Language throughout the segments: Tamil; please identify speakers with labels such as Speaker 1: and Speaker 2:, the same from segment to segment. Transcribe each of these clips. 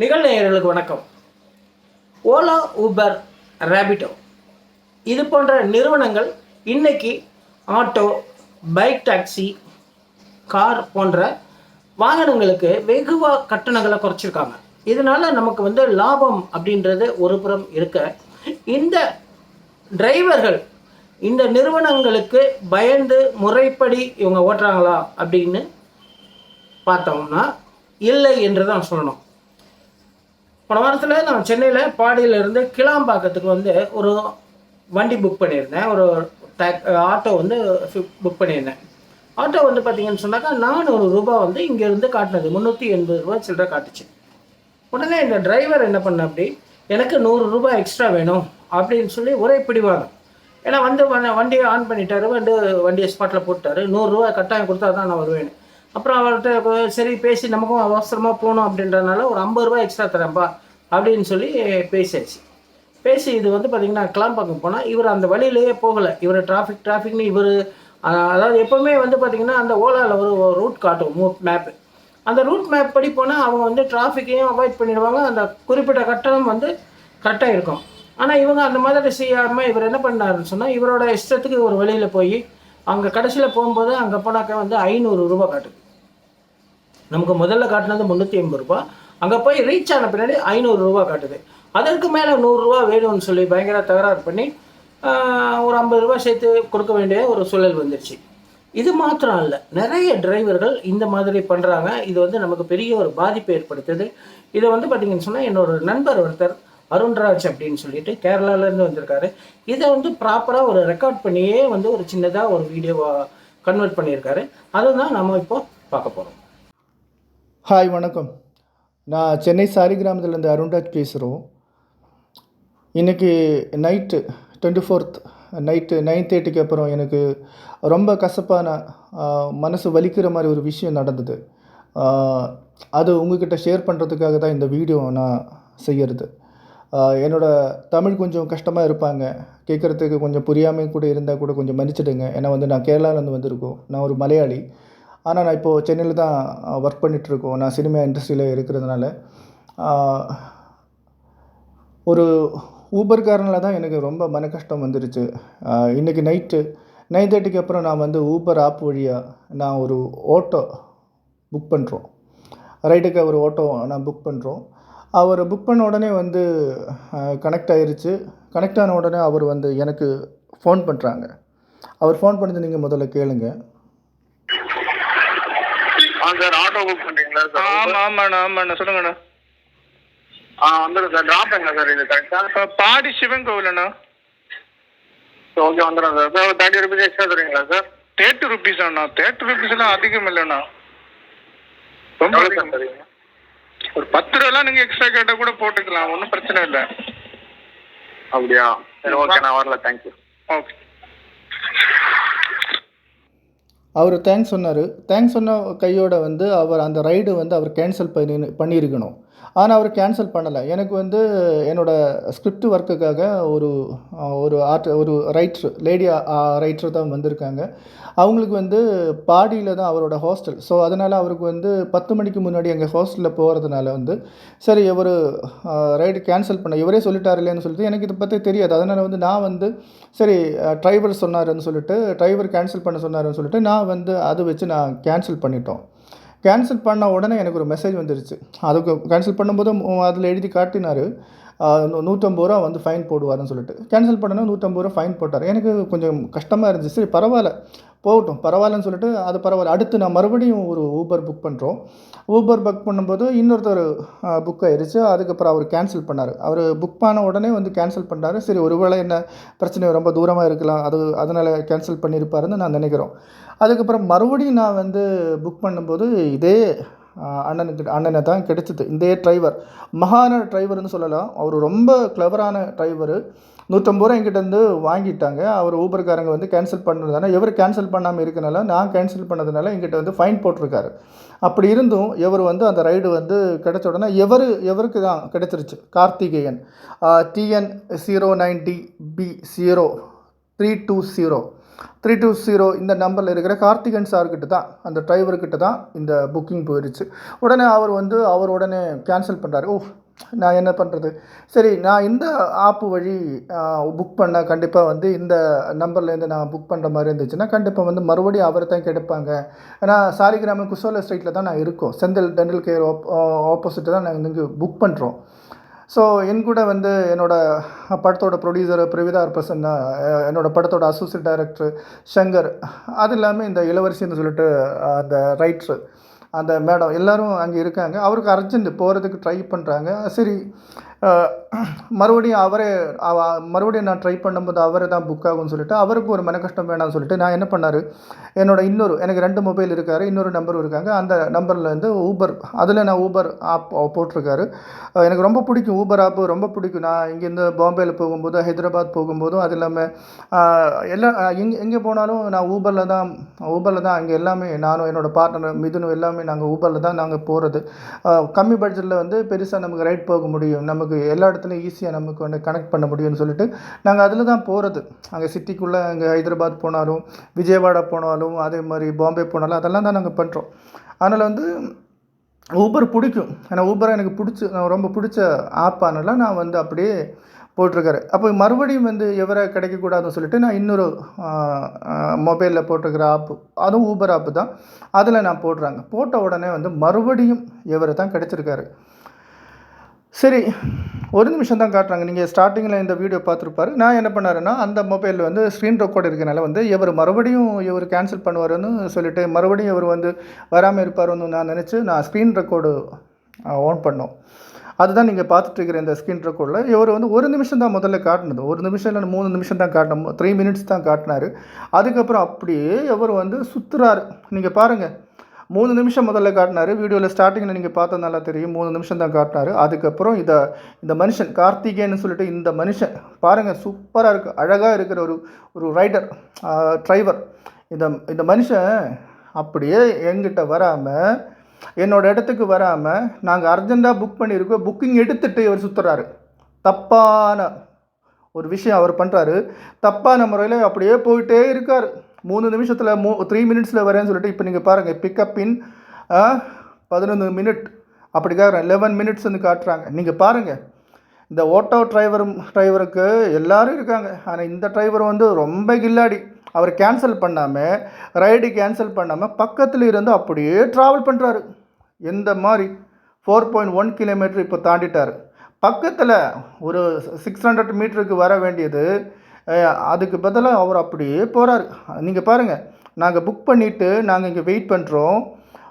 Speaker 1: நிகழ்நேயர்களுக்கு வணக்கம். ஓலா ஊபர் ரேபிட்டோ. இது போன்ற நிறுவனங்கள் இன்னைக்கு ஆட்டோ பைக் டாக்ஸி கார் போன்ற வாகனங்களுக்கு வெகுவாக கட்டணங்களை குறைச்சிருக்காங்க. இதனால் நமக்கு வந்து லாபம் அப்படின்றது ஒரு புறம் இருக்க. இந்த டிரைவர்கள் இந்த நிறுவனங்களுக்கு பயந்து முறைப்படி இவங்க ஓட்டுறாங்களா அப்படின்னு பார்த்தோம்னா இல்லை என்று தான் சொல்லணும். போன வாரத்தில் நான் சென்னையில் பாடியிலேருந்து கிளாம்பாக்கத்துக்கு வந்து ஒரு வண்டி புக் பண்ணியிருந்தேன். ஒரு டேக் ஆட்டோ வந்து புக் பண்ணியிருந்தேன். ஆட்டோ வந்து பார்த்தீங்கன்னு சொன்னாக்கா நானூறு ரூபாய் வந்து இங்கேருந்து காட்டினது. முந்நூற்றி எண்பது ரூபா சில்லற காட்டுச்சு. உடனே இந்த டிரைவர் என்ன பண்ண அப்படி எனக்கு நூறு ரூபாய் எக்ஸ்ட்ரா வேணும் அப்படின்னு சொல்லி ஒரே பிடிவாதம். ஏன்னா வந்து வ- வண்டியை ஆன் பண்ணிட்டாரு. வந்து வண்டியை ஸ்பாட்டில் போட்டாரு நூறுரூவா கட்டாயம் கொடுத்தா தான் நான் வருவேன் அப்புறம் அவர்கிட்ட சரி பேசி நமக்கும் அவசரமாக போகணும் அப்படின்றனால ஒரு ஐம்பது ரூபாய் எக்ஸ்ட்ரா தரேன்ப்பா அப்படின்னு சொல்லி பேசியாச்சு. பேசி இது வந்து பார்த்தீங்கன்னா கிளாம்பாக்கம் போனால் இவர் அந்த வழியிலேயே போகலை. இவர் டிராஃபிக் டிராஃபிக்னு இவர் அதாவது எப்போவுமே வந்து பார்த்திங்கன்னா அந்த ஓலாவில் ஒரு ரூட் காட்டும் மேப்பு அந்த ரூட் மேப் படி போனால் அவங்க வந்து டிராஃபிக்கையும் அவாய்ட் பண்ணிடுவாங்க. அந்த குறிப்பிட்ட கட்டணம் வந்து கரெக்டாக இருக்கும். ஆனால் இவங்க அந்த மாதிரி செய்யாமல் இவர் என்ன பண்ணாருன்னு சொன்னால் இவரோட இஷ்டத்துக்கு ஒரு வெளியில் போய் அங்கே கடைசியில் போகும்போது அங்கே போனாக்கா வந்து ஐநூறு ரூபா காட்டுது. நமக்கு முதல்ல காட்டினது முந்நூற்றி ஐம்பது ரூபா அங்கே போய் ரீச் ஆன பின்னாடி ஐநூறுரூவா காட்டுது. அதற்கு மேலே நூறுரூவா வேணும்னு சொல்லி பயங்கர தகராறு பண்ணி ஒரு ஐம்பது ரூபா சேர்த்து கொடுக்க வேண்டிய ஒரு சூழல் வந்துருச்சு. இது மாத்திரம் இல்லை நிறைய டிரைவர்கள் இந்த மாதிரி பண்ணுறாங்க இது வந்து நமக்கு பெரிய ஒரு பாதிப்பை ஏற்படுத்துது. இதை வந்து பார்த்தீங்கன்னு சொன்னால் என்னோட நண்பர் ஒருத்தர் அருண்ராஜ் அப்படின்னு சொல்லிட்டு கேரளாலேருந்து வந்திருக்காரு. இதை வந்து ப்ராப்பராக ஒரு ரெக்கார்ட் பண்ணியே வந்து ஒரு சின்னதாக ஒரு வீடியோவாக கன்வெர்ட் பண்ணியிருக்காரு. அதுதான் நம்ம இப்போ பார்க்க போகிறோம்
Speaker 2: ஹாய் வணக்கம். நான் சென்னை சாலிகிராமத்துலேருந்து அருண்ராஜ் பேசுகிறோம் இன்றைக்கி night twenty fourth night nine தேர்ட்டிக்கு அப்புறம் எனக்கு ரொம்ப கசப்பான மனசு வலிக்கிற மாதிரி ஒரு விஷயம் நடந்தது. அது உங்ககிட்ட ஷேர் பண்ணுறதுக்காக தான் இந்த வீடியோ நான் செய்கிறது என்னோட தமிழ் கொஞ்சம் கஷ்டமாக இருப்பாங்க. கேட்குறதுக்கு கொஞ்சம் புரியாமல் கூட இருந்தால் கூட கொஞ்சம் மன்னிச்சிடுங்க. ஏன்னா வந்து நான் கேரளாவிலேருந்து வந்திருக்கோம். நான் ஒரு மலையாளி. ஆனால் நான் இப்போது சென்னையில் தான் ஒர்க் பண்ணிகிட்ருக்கோம் நான் சினிமா இண்டஸ்ட்ரியில் இருக்கிறதுனால. ஒரு ஊபர்காரனில் தான் எனக்கு ரொம்ப மன கஷ்டம் வந்துருச்சு. இன்றைக்கி இன்னைக்கு நைட்டு நைன் தேர்ட்டிக்கு அப்புறம் நான் வந்து ஊபர் ஆப் வழியாக நான் ஒரு ஓட்டோ புக் பண்ணுறோம் ரைட்டுக்கு ஒரு ஓட்டோ நான் புக் பண்ணுறோம் அவர் புக் பண்ண உடனே வந்து கனெக்ட் ஆகிருச்சு கனெக்ட் ஆன உடனே அவர் வந்து எனக்கு ஃபோன் பண்ணுறாங்க அவர் ஃபோன் பண்ணது நீங்கள் முதல்ல
Speaker 3: கேளுங்கள் சார் ஆட்டோ புக் பண்ணுறீங்களா சார்?
Speaker 4: ஆமா ஆமாண்ணா ஆமாண்ணா சொல்லுங்கண்ணா
Speaker 3: ஆ வந்துடும் சார். ட்ராப் எங்க சார் இது?
Speaker 4: பாடி சிவன் கோவிலண்ணா
Speaker 3: ஓகே வந்துடும் sir. Sir thirty rupees extra தருவீங்களா சார்?
Speaker 4: தேர்ட்டி ருபீஸ் அண்ணா. தேர்ட்டி ருபீஸ்லாம் அதிகம் இல்லைண்ணா. ரொம்ப
Speaker 3: தருவீங்க?
Speaker 4: ஒரு பத்து ரூபாலாம் நீங்கள் எக்ஸ்ட்ரா கேட்டால் கூட போட்டுக்கலாம். ஒன்றும் பிரச்சனை இல்லை.
Speaker 3: அப்படியா? சரி ஓகே நான் வரல. தேங்க்யூ
Speaker 4: ஓகே
Speaker 2: அவர் தேங்க்ஸ் சொன்னார். தேங்க்ஸ் சொன்ன கையோட வந்து அவர் அந்த ரைடு வந்து அவர் கேன்சல் பண்ணி பண்ணியிருக்கணும். ஆனால் அவர் கேன்சல் பண்ணலை. எனக்கு வந்து என்னோடய ஸ்கிரிப்ட் ஒர்க்குக்காக ஒரு ஒரு ஆர்ட் ஒரு ரைட்ரு லேடி ரைட்ரு தான் வந்திருக்காங்க. அவங்களுக்கு வந்து பாடியில் தான் அவரோட ஹாஸ்டல் ஸோ அதனால் அவருக்கு வந்து பத்து மணிக்கு முன்னாடி எங்கள் ஹாஸ்டலில் போகிறதுனால வந்து சரி இவர் ரைடு கேன்சல் பண்ண இவரே சொல்லிட்டார் இல்லைன்னு சொல்லிட்டு எனக்கு இதை பற்றி தெரியாது. அதனால் வந்து நான் வந்து சரி uh, டிரைவர் சொன்னாருன்னு சொல்லிட்டு டிரைவர் கேன்சல் பண்ண சொன்னாருன்னு சொல்லிட்டு நான் வந்து அதை வச்சு நான் கேன்சல் பண்ணிட்டோம். கேன்சல் பண்ண உடனே எனக்கு ஒரு மெசேஜ் வந்துருச்சு. அதுக்கு கேன்சல் பண்ணும்போது அதில் எழுதி காட்டினார். நூற்றம்பது ரூபா வந்து ஃபைன் போடுவாருன்னு சொல்லிட்டு. கேன்சல் பண்ணனே நூற்றம்பது ரூபா ஃபைன் போட்டார். எனக்கு கொஞ்சம் கஷ்டமாக இருந்துச்சு. சரி பரவாயில்ல. போகட்டும். பரவாயில்லன்னு சொல்லிட்டு அது பரவாயில்ல. அடுத்து நான் மறுபடியும் ஒரு ஊபர் புக் பண்ணுறோம் ஊபர் புக் பண்ணும்போது இன்னொருத்தர் புக் ஆயிடுச்சு அதுக்கப்புறம் அவர் கேன்சல் பண்ணார். அவர் புக் பண்ண உடனே வந்து கேன்சல் பண்ணாரு சரி ஒருவேளை என்ன பிரச்சனை ரொம்ப தூரமாக இருக்கலாம். அது அதனால் கேன்சல் பண்ணியிருப்பாருன்னு நான் நினைக்கிறோம். அதுக்கப்புறம் மறுபடியும் நான் வந்து புக் பண்ணும்போது இதே அண்ணனுக்கு அண்ணனை தான் கிடைச்சிது. இதே டிரைவர் மகான டிரைவர்னு சொல்லலாம். அவர் ரொம்ப கிளவரான டிரைவரு நூற்றம்பது ரூபா என்கிட்டருந்து வாங்கிட்டாங்க. அவர் ஊபர்காரங்க வந்து கேன்சல் பண்ணதுனால இவர் கேன்சல் பண்ணாமல் இருக்கனால நான் கேன்சல் பண்ணதுனால என்கிட்ட வந்து ஃபைன் போட்டிருக்காரு. அப்படி இருந்தும் இவர் வந்து அந்த ரைடு வந்து கிடைச்ச உடனே எவர் எவருக்கு தான் கிடைச்சிருச்சு? Karthikeyan. TN zero nine D B zero three two zero three two zero இந்த நம்பரில் இருக்கிற கார்த்திகன் சார்கிட்ட தான் அந்த டிரைவர்கிட்ட தான் இந்த புக்கிங் போயிடுச்சு உடனே அவர் வந்து அவர் உடனே கேன்சல் பண்ணுறாரு ஓ நான் என்ன பண்ணுறது சரி நான் இந்த ஆப்பு வழி புக் பண்ண கண்டிப்பாக வந்து இந்த நம்பர்லேருந்து நான் புக் பண்ணுற மாதிரி இருந்துச்சுன்னா கண்டிப்பாக வந்து மறுபடியும் அவரை தான் கிடைப்பாங்க. ஏன்னா சாலிகிராம குசோல ஸ்ட்ரீட்டில் தான் நான் இருக்கோம். செந்தில் டென்டல் கேர் ஆப்போசிட்டு தான் நாங்கள் இங்கே புக் பண்ணுறோம் ஸோ என் கூட வந்து என்னோட படத்தோட ப்ரொடியூசர் பிரவிதா பிரசன் என்னோட படத்தோட அசோசியேட் டைரக்டர் ஷங்கர் அது இல்லாமல் இந்த இளவரசின்னு சொல்லிட்டு அந்த ரைட்ரு அந்த மேடம் எல்லோரும் அங்கே இருக்காங்க. அவருக்கு அர்ஜென்ட் போகிறதுக்கு ட்ரை பண்ணுறாங்க சரி மறுபடியும் அவரே மறுபடியும் நான் ட்ரை பண்ணும்போது அவரே தான் புக் ஆகும்னு சொல்லிட்டு அவருக்கு ஒரு மன கஷ்டம் வேணாம்னு சொல்லிட்டு நான் என்ன பண்ணார்? என்னோட இன்னொரு எனக்கு ரெண்டு மொபைல் இருக்காரு இன்னொரு நம்பர் இருக்காங்க. அந்த நம்பரில் வந்து ஊபர் அதில் நான் ஊபர் ஆப் போட்டிருக்காரு. எனக்கு ரொம்ப பிடிக்கும் ஊபர் ஆப் ரொம்ப பிடிக்கும். நான் இங்கேருந்து பாம்பேயில் போகும்போது ஹைதராபாத் போகும்போதும் அது இல்லாமல் எல்லா எங்கே எங்கே போனாலும் நான் ஊபரில் தான் ஊபரில் தான் அங்கே எல்லாமே நானும் என்னோடய பார்ட்னர் மிதுனும் எல்லாமே நாங்கள் ஊபரில் தான் நாங்கள் போகிறது கம்மி பட்ஜெட்டில் வந்து பெருசாக நமக்கு ரைட் போக முடியும். நமக்கு எல்லா இடத்துலையும் ஈஸியாக நமக்கு வந்து கனெக்ட் பண்ண முடியும்னு சொல்லிட்டு நாங்கள் அதில் தான் போகிறது அங்கே சிட்டிக்குள்ளே அங்கே ஹைதராபாத் போனாலும் விஜயவாடா போனாலும் அதே மாதிரி பாம்பே போனாலும் அதெல்லாம் தான் நாங்கள் பண்ணுறோம் அதனால் வந்து ஊபர் பிடிக்கும். ஏன்னா ஊபரை எனக்கு பிடிச்சி நான் ரொம்ப பிடிச்ச ஆப் அதனால நான் வந்து அப்படியே போட்டிருக்காரு அப்போ மறுபடியும் வந்து எவரை கிடைக்கக்கூடாதுன்னு சொல்லிட்டு நான் இன்னொரு மொபைலில் போட்டிருக்கிற ஆப்பு அதுவும் ஊபர் ஆப்பு தான். அதில் நான் போடுறாங்க. போட்ட உடனே வந்து மறுபடியும் எவரை தான் கிடைச்சிருக்காரு? சரி ஒரு நிமிஷம் தான் காட்டுறாங்க. நீங்கள் ஸ்டார்டிங்கில் இந்த வீடியோ பார்த்துருப்பாரு. நான் என்ன பண்ணாருன்னா அந்த மொபைலில் வந்து ஸ்க்ரீன் ரெக்கார்டு இருக்கனால வந்து இவர் மறுபடியும் இவர் கேன்சல் பண்ணுவாருன்னு சொல்லிவிட்டு மறுபடியும் இவர் வந்து வராமல் இருப்பார்னு நான் நினச்சி நான் ஸ்க்ரீன் ரெக்கார்டு ஆன் பண்ணோம். அதுதான் நீங்கள் பார்த்துட்டு இருக்கிற இந்த ஸ்க்ரீன் ரெக்கார்டில் இவர் வந்து ஒரு நிமிஷம் தான் முதல்ல காட்டினது. ஒரு நிமிஷம் இல்லை மூணு நிமிஷம் தான் காட்டணும் த்ரீ மினிட்ஸ் தான் காட்டினாரு. அதுக்கப்புறம் அப்படியே இவர் வந்து சுற்றுறாரு நீங்கள் பாருங்கள் மூணு நிமிஷம் முதல்ல காட்டினாரு. வீடியோவில் ஸ்டார்டிங்கில் நீங்கள் பார்த்தா நல்லா தெரியும். மூணு நிமிஷம் தான் காட்டினார். அதுக்கப்புறம் இதை இந்த மனுஷன் கார்த்திகேயன்னு சொல்லிட்டு இந்த மனுஷன் பாருங்கள் சூப்பராக இருக்குது அழகாக இருக்கிற ஒரு ஒரு ரைடர் டிரைவர் இந்த இந்த மனுஷன் அப்படியே எங்கிட்ட வராமல் என்னோடய இடத்துக்கு வராமல் நாங்கள் அர்ஜெண்ட்டாக புக் பண்ணியிருக்கோம். புக்கிங் எடுத்துகிட்டு இவர் சுற்றுறாரு தப்பான ஒரு விஷயம் அவர் பண்ணுறாரு தப்பான முறையில் அப்படியே போயிட்டே இருக்கார். மூணு நிமிஷத்தில் மூ த்ரீ மினிட்ஸில் வரேன்னு சொல்லிட்டு இப்போ நீங்கள் பாருங்கள் பிக்கப் இன் பதினொன்று மினிட் அப்படி காட்டுறேன் லெவன் மினிட்ஸ்னு காட்டுறாங்க. நீங்கள் பாருங்கள் இந்த ஓட்டோ டிரைவர் டிரைவருக்கு எல்லோரும் இருக்காங்க. ஆனால் இந்த டிரைவர் வந்து ரொம்ப கில்லாடி. அவர் கேன்சல் பண்ணாமல் ரைடு கேன்சல் பண்ணாமல் பக்கத்தில் இருந்து அப்படியே ட்ராவல் பண்ணுறாரு எந்த மாதிரி? ஃபோர் பாயிண்ட் ஒன் கிலோமீட்டர் இப்போ தாண்டிட்டார். பக்கத்தில் ஒரு சிக்ஸ் ஹண்ட்ரட் மீட்டருக்கு வர வேண்டியது அதுக்கு பதிலாக அவர் அப்படியே போகிறார் நீங்கள் பாருங்கள் நாங்கள் புக் பண்ணிவிட்டு நாங்கள் இங்கே வெயிட் பண்ணுறோம்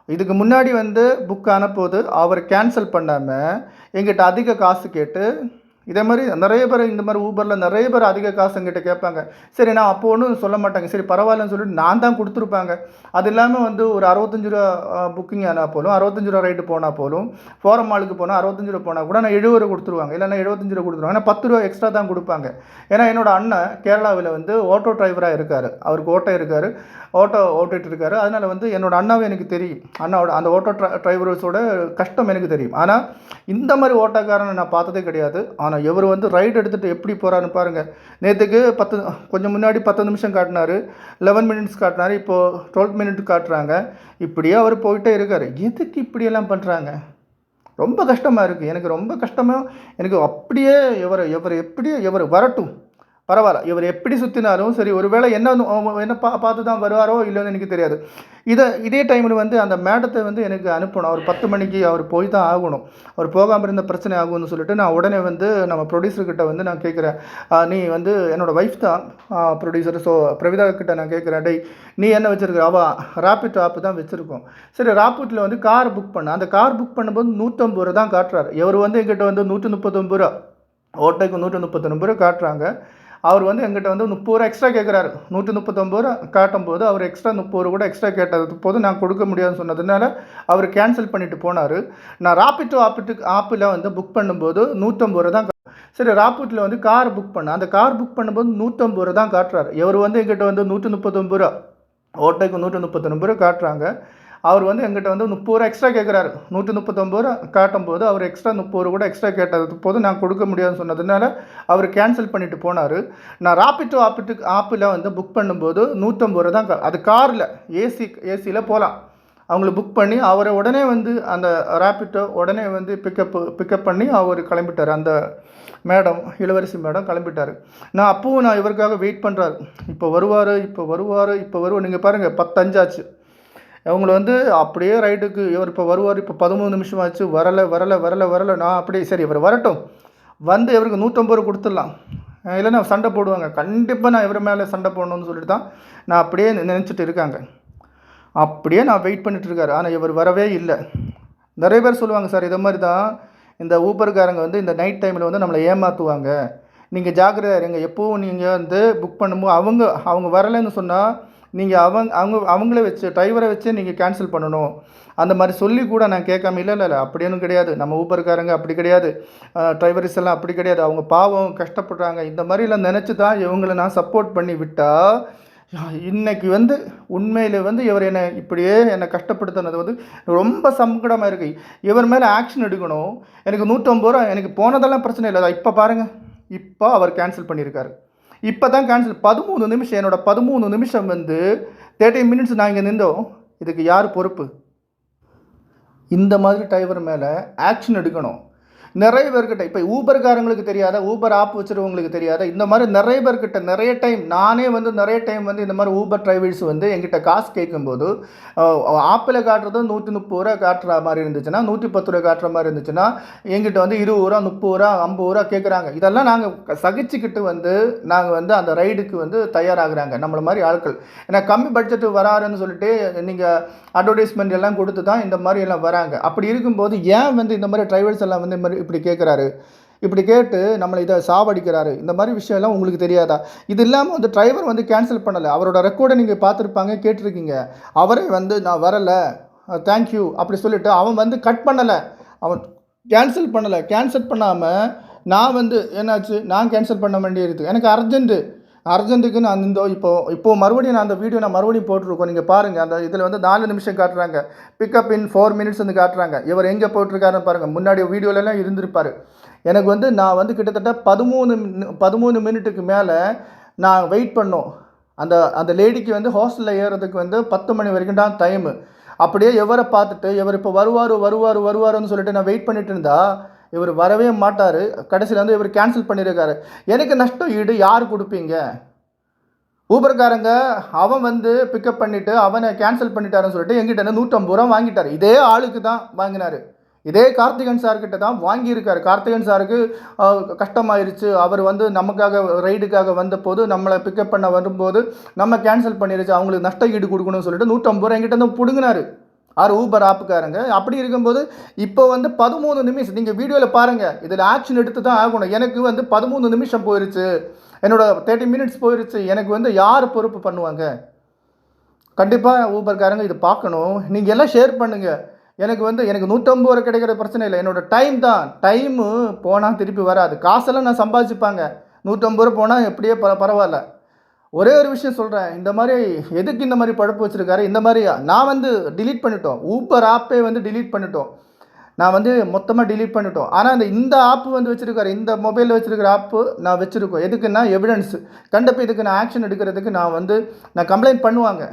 Speaker 2: இதுக்கு முன்னாடி வந்து புக் ஆன போது அவர் கேன்சல் பண்ணாமல் எங்கிட்ட அதிக காசு கேட்டு இதே மாதிரி நிறைய பேர் இந்த மாதிரி ஊபரில் நிறைய பேர் அதிக காசுங்கிட்ட கேட்பாங்க. சரி நான் அப்போ ஒன்றும் சொல்ல மாட்டாங்க. சரி பரவாயில்லன்னு சொல்லிட்டு நான் தான் கொடுத்துருப்பாங்க. அது இல்லாமல் வந்து ஒரு அறுபத்தஞ்சு ரூபா புக்கிங் ஆனால் போலும் அறுபத்தஞ்சு ரூபா ரைட்டு போனால் போலும் ஃபோரம் மாலுக்கு போனால் அறுபத்தஞ்சு ரூபா போனால் கூட நான் எழுபது ரூபா கொடுத்துருவாங்க. இல்லைன்னா எழுபத்தஞ்சு ரூபா கொடுத்துருவாங்க. ஏன்னா பத்து ரூபா எக்ஸ்ட்ரா தான் கொடுப்பாங்க. ஏன்னா என்னோட அண்ணன் கேரளாவில் வந்து ஆட்டோ டிரைவராக இருக்கார். அவருக்கு ஓட்டோ இருக்கார். ஆட்டோ ஓட்டிகிட்டு இருக்காரு. அதனால் வந்து என்னோடய அண்ணாவை எனக்கு தெரியும். அண்ணாவோட அந்த ஓட்டோ டிரைவர்ஸோட கஷ்டம் எனக்கு தெரியும். ஆனால் இந்த மாதிரி ஓட்டோக்காரனை நான் பார்த்ததே கிடையாது. ஆனால் இவர் வந்து ரைடு எடுத்துகிட்டு எப்படி போகிறான்னு பாருங்கள் நேற்றுக்கு பத்து கொஞ்சம் முன்னாடி பத்து நிமிஷம் காட்டினார். லெவன் மினிட்ஸ் காட்டினாரு. இப்போது டுவெல் மினிட் காட்டுறாங்க. இப்படியே அவர் போயிட்டே இருக்கார். எதுக்கு இப்படியெல்லாம் பண்ணுறாங்க ரொம்ப கஷ்டமாக இருக்குது எனக்கு ரொம்ப கஷ்டமாக எனக்கு அப்படியே இவர் இவர் எப்படியே இவர் வரட்டும்? பரவாயில்ல. இவர் எப்படி சுற்றினாலும் சரி ஒருவேளை என்ன என்ன பா பார்த்து தான் வருவாரோ இல்லைன்னு எனக்கு தெரியாது. இதை இதே டைமில் வந்து அந்த மேடத்தை வந்து எனக்கு அனுப்பணும். அவர் பத்து மணிக்கு அவர் போய் தான் ஆகணும். அவர் போகாமல் இருந்த பிரச்சனை ஆகும்னு சொல்லிட்டு நான் உடனே வந்து நம்ம ப்ரொடியூசர்கிட்ட வந்து நான் கேட்குறேன். நீ வந்து என்னோடய ஒய்ஃப் தான் ப்ரொடியூசர் ஸோ பிரவிதா கிட்ட நான் கேட்குறேன் டேய் நீ என்ன வச்சுருக்க அவ ராபிட் ஆப் தான் வச்சுருக்கோம். சரி ராபிட்டில் வந்து கார் புக் பண்ண. அந்த கார் புக் பண்ணும்போது நூற்றம்பது ரூபா தான் காட்டுறாரு. இவர் வந்து எங்கிட்ட வந்து நூற்றி முப்பத்தொம்பது ரூபா ஓட்டைக்கு நூற்றி முப்பத்தொன்பது ரூபா காட்டுறாங்க. அவர் வந்து எங்கிட்ட வந்து முப்பது ரூபா எக்ஸ்ட்ரா கேட்குறாரு நூற்றி முப்பத்தொம்பது ரூபா காட்டும்போது அவர் எக்ஸ்ட்ரா முப்பது ரூபா கூட எக்ஸ்ட்ரா கேட்டது போது நான் கொடுக்க முடியாதுன்னு சொன்னதுனால அவர் கேன்சல் பண்ணிட்டு போனார். நான் ராபிட்டோ ஆப்பிட்டு ஆப்பில் வந்து புக் பண்ணும்போது நூற்றம்பது ரூபா தான் சரி ராப்பூட்டில் வந்து கார் புக் பண்ணேன் அந்த கார் புக் பண்ணும்போது நூற்றம்பது ரூபா தான் காட்டுறாரு. இவர் வந்து எங்கிட்ட வந்து நூற்றி முப்பத்தொம்பது ரூபா ஓட்டைக்கு நூற்றி முப்பத்தொன்பது ரூபா காட்டுறாங்க. அவர் வந்து எங்கிட்ட வந்து முப்பது ரூபா எக்ஸ்ட்ரா கேட்குறாரு நூற்றி முப்பத்தொம்பது ரூபா காட்டும் போது அவர் எக்ஸ்ட்ரா முப்பது ரூபா கூட எக்ஸ்ட்ரா கேட்டது போது நான் கொடுக்க முடியாதுன்னு சொன்னதுனால அவர் கேன்சல் பண்ணிட்டு போனார். நான் ராப்பிட்டோ ஆப்பிட்டு ஆப்பில் வந்து புக் பண்ணும்போது நூற்றம்பது ரூபா தான் அது காரில் ஏசி ஏசியில் போகலாம் அவங்கள புக் பண்ணி அவரை உடனே வந்து அந்த ரேப்பிட்டோ உடனே வந்து பிக்கப் பிக்கப் பண்ணி அவர் கிளம்பிட்டார். அந்த மேடம் இளவரசி மேடம் கிளம்பிட்டார். நான் அப்பவும் நான் இவருக்காக வெயிட் பண்ணுறாரு இப்போ வருவார் இப்போ வருவார் இப்போ வருவார். நீங்கள் பாருங்கள் பத்தஞ்சாச்சு அவங்கள வந்து அப்படியே ரைட்டுக்கு இவர் இப்போ வருவார் இப்போ பதிமூணு நிமிஷம் ஆச்சு வரலை வரலை வரலை வரலை நான் அப்படியே சரி இவர் வரட்டும். வந்து இவருக்கு நூற்றம்பது ரூபா கொடுத்துடலாம். இல்லைன்னா சண்டை போடுவாங்க. கண்டிப்பாக நான் இவர் மேலே சண்டை போடணும்னு சொல்லிட்டு தான் நான் அப்படியே நினச்சிட்டு இருக்காங்க. அப்படியே நான் வெயிட் பண்ணிகிட்டு இருக்காரு. ஆனால் இவர் வரவே இல்லை. நிறைய பேர் சொல்லுவாங்க சார் இதை மாதிரி தான் இந்த ஊபர்காரங்க வந்து இந்த நைட் டைமில் வந்து நம்மளை ஏமாற்றுவாங்க நீங்கள் ஜாக்கிரதையாக இருங்க. எப்போவும் நீங்கள் வந்து புக் பண்ணும்போது அவங்க அவங்க வரலைன்னு சொன்னால் நீங்கள் அவங்க அவங்க அவங்கள வச்சு டிரைவரை வச்சே நீங்கள் கேன்சல் பண்ணணும். அந்த மாதிரி சொல்லி கூட நான் கேட்காம இல்லை இல்லை இல்லை அப்படியும் கிடையாது. நம்ம ஊபர்காரங்க அப்படி கிடையாது. டிரைவர்ஸ் எல்லாம் அப்படி கிடையாது. அவங்க பாவம் கஷ்டப்படுறாங்க. இந்த மாதிரிலாம் நினச்சி தான் இவங்களை நான் சப்போர்ட் பண்ணி விட்டால் இன்னைக்கு வந்து உண்மையில் வந்து இவர் என்னை இப்படியே என்னை கஷ்டப்படுத்தினது வந்து ரொம்ப சங்கடமாக இருக்குது இவர் மேலே ஆக்ஷன் எடுக்கணும். எனக்கு நூற்றம்பது ரூபா எனக்கு போனதெல்லாம் பிரச்சனை இல்லை. இப்போ பாருங்கள் இப்போ அவர் கேன்சல் பண்ணியிருக்காரு. இப்போ தான் கேன்சல் பதிமூணு நிமிஷம் என்னோட பதிமூணு நிமிஷம் வந்து தேர்ட்டி மினிட்ஸ் நான் இங்கே நின்றோம். இதுக்கு யார் பொறுப்பு? இந்த மாதிரி டிரைவர் மேலே ஆக்ஷன் எடுக்கணும். நிறைய பேர்கிட்ட இப்போ ஊபர்காரங்களுக்கு தெரியாத? ஊபர் ஆப் வச்சுருவங்களுக்கு தெரியாத? இந்த மாதிரி நிறைய பேர்கிட்ட நிறைய டைம் நானே வந்து நிறைய டைம் வந்து இந்த மாதிரி ஊபர் டிரைவர்ஸ் வந்து எங்கிட்ட காசு கேட்கும்போது ஆப்பில் காட்டுறது நூற்றி முப்பது ரூபா காட்டுற மாதிரி இருந்துச்சுன்னா நூற்றி பத்து ரூபா காட்டுற மாதிரி இருந்துச்சுன்னா எங்கிட்ட வந்து இருபது ரூபா முப்பது ரூபா ஐம்பது ரூபா கேட்குறாங்க. இதெல்லாம் நாங்கள் சகிச்சுக்கிட்டு வந்து நாங்கள் வந்து அந்த ரைடுக்கு வந்து தயாராகிறாங்க நம்மள மாதிரி ஆட்கள். ஏன்னா கம்மி பட்ஜெட்டு வராருன்னு சொல்லிட்டு நீங்கள் அட்வர்டைஸ்மெண்ட் எல்லாம் கொடுத்து தான் இந்த மாதிரி எல்லாம் வராங்க. அப்படி இருக்கும்போது ஏன் வந்து இந்த மாதிரி டிரைவர்ஸ் எல்லாம் வந்து இந்த மாதிரி இப்படி கேட்குறாரு இப்படி கேட்டு நம்மளை இதை சாவடிக்கிறாரு. இந்த மாதிரி விஷயம்லாம் உங்களுக்கு தெரியாதா? இது இல்லாமல் வந்து டிரைவர் வந்து கேன்சல் பண்ணலை. அவரோட ரெக்கார்டை நீங்கள் பார்த்துருப்பாங்க கேட்டிருக்கீங்க. அவரே வந்து நான் வரலை தேங்க்யூ அப்படி சொல்லிட்டு அவன் வந்து கட் பண்ணலை. அவன் கேன்சல் பண்ணலை. கேன்சல் பண்ணாமல் நான் வந்து என்னாச்சு? நான் கேன்சல் பண்ண வேண்டியது எனக்கு அர்ஜென்ட்டு அர்ஜென்ட்டுக்கு நான் இந்த இப்போ இப்போ மறுபடியும் நான் அந்த வீடியோ நான் மறுபடியும் போட்டிருக்கோம். நீங்கள் பாருங்கள் அந்த இதில் வந்து நாலு நிமிஷம் காட்டுறாங்க. பிக்கப் இன் ஃபோர் மினிட்ஸ் வந்து காட்டுறாங்க. இவர் எங்கே போட்டிருக்காருன்னு பாருங்கள் முன்னாடி வீடியோலலாம் இருந்திருப்பார். எனக்கு வந்து நான் வந்து கிட்டத்தட்ட பதிமூணு பதிமூணு மினிட்டுக்கு மேலே நான் வெயிட் பண்ணோம். அந்த அந்த லேடிக்கு வந்து ஹாஸ்டலில் ஏறுறதுக்கு வந்து பத்து மணி வரைக்கும் தான் டைமு அப்படியே எவரை பார்த்துட்டு இவர் இப்போ வருவார் வருவார் வருவாருன்னு சொல்லிட்டு நான் வெயிட் பண்ணிட்டு இருந்தா இவர் வரவே மாட்டார். கடைசியில் வந்து இவர் கேன்சல் பண்ணியிருக்காரு எனக்கு நஷ்டம் ஈடு யார் கொடுப்பீங்க? ஊபர்காரங்க அவன் வந்து பிக்கப் பண்ணிவிட்டு அவனை கேன்சல் பண்ணிட்டாருன்னு சொல்லிட்டு எங்கிட்ட நூற்றம்பது ரூபா வாங்கிட்டார். இதே ஆளுக்கு தான் வாங்கினார். இதே கார்த்திகன் சார்கிட்ட தான் வாங்கியிருக்காரு. கார்த்திகன் சாருக்கு கஷ்டமாயிருச்சு. அவர் வந்து நமக்காக ரைடுக்காக வந்த போது நம்மளை பிக்கப் பண்ண வரும்போது நம்ம கேன்சல் பண்ணிருச்சு. அவங்களுக்கு நஷ்ட ஈடு கொடுக்கணும்னு சொல்லிட்டு நூற்றம்பது ரூபா எங்கிட்ட இருந்து பிடுங்கினாரு. R Uber ஆப்புக்காரங்க. அப்படி இருக்கும்போது இப்போ வந்து பதிமூணு நிமிஷம் நீங்கள் வீடியோவில் பாருங்கள் இதில் ஆக்ஷன் எடுத்து தான் ஆகணும். எனக்கு வந்து பதிமூணு நிமிஷம் போயிருச்சு. என்னோடய தேர்ட்டி மினிட்ஸ் போயிருச்சு. எனக்கு வந்து யார் பொறுப்பு பண்ணுவாங்க? கண்டிப்பாக ஊபர்காரங்க இது பார்க்கணும். நீங்கள் எல்லாம் ஷேர் பண்ணுங்கள் எனக்கு வந்து எனக்கு நூற்றம்பது ரூபா கிடைக்கிற பிரச்சனை இல்லை. என்னோட டைம் தான். டைமு போனால் திருப்பி வராது. காசெல்லாம் நான் சம்பாதிச்சுப்பாங்க. நூற்றம்பது ரூபா போனால் எப்படியே பர பரவாயில்ல. ஒரே ஒரு விஷயம் சொல்கிறேன் இந்த மாதிரி எதுக்கு இந்த மாதிரி பழப்பு வச்சுருக்காரு? இந்த மாதிரி நான் வந்து டிலீட் பண்ணிட்டோம். ஊப்பர் ஆப்பே வந்து டிலீட் பண்ணிட்டோம். நான் வந்து மொத்தமாக டிலீட் பண்ணிட்டோம். ஆனால் இந்த இந்த ஆப்பு வந்து வச்சுருக்காரு இந்த மொபைலில் வச்சுருக்கிற ஆப்பு நான் வச்சுருக்கோம். எதுக்குன்னா எவிடன்ஸ் கண்டிப்பாக இதுக்கு நான் ஆக்ஷன் எடுக்கிறதுக்கு நான் வந்து நான் கம்ப்ளைண்ட் பண்ணுவாங்க.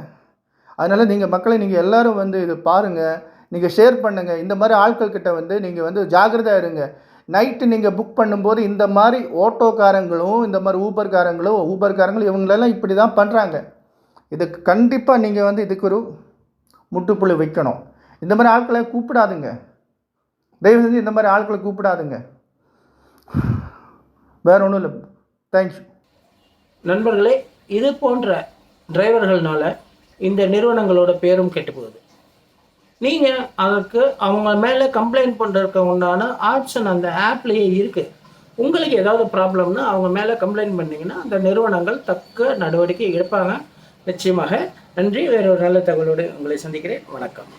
Speaker 2: அதனால் நீங்கள் மக்களை நீங்கள் எல்லோரும் வந்து இது பாருங்கள் நீங்கள் ஷேர் பண்ணுங்கள் இந்த மாதிரி ஆட்கள் கிட்ட வந்து நீங்கள் வந்து ஜாகிரதையாக இருங்க. நைட்டு நீங்கள் புக் பண்ணும்போது இந்த மாதிரி ஓட்டோக்காரங்களும் இந்த மாதிரி ஊபர்காரங்களும் ஊபர்காரங்களும் இவங்களெல்லாம் இப்படி தான் பண்ணுறாங்க இதுக்கு கண்டிப்பாக நீங்கள் வந்து இதுக்கு ஒரு முட்டுப்புள்ளி வைக்கணும். இந்த மாதிரி ஆட்களை கூப்பிடாதுங்க. தயவு செஞ்சு இந்த மாதிரி ஆட்களை கூப்பிடாதுங்க. வேற ஒன்றும் இல்லை. தேங்க்யூ
Speaker 1: நண்பர்களே இது போன்ற டிரைவர்கள்னால இந்த நிறுவனங்களோட பேரும் கெட்டு போகுது. நீங்கள் அதற்கு அவங்க மேலே கம்ப்ளைண்ட் பண்ணுறதுக்கு உண்டான ஆப்ஷன் அந்த ஆப்லேயே இருக்குது உங்களுக்கு ஏதாவது ப்ராப்ளம்னு அவங்க மேலே கம்ப்ளைண்ட் பண்ணிங்கன்னா அந்த நிறுவனங்கள் தக்க நடவடிக்கை எடுப்பாங்க. நிச்சயமாக நன்றி. வேறொரு நல்ல தகவலோடு உங்களை சந்திக்கிறேன். வணக்கம்.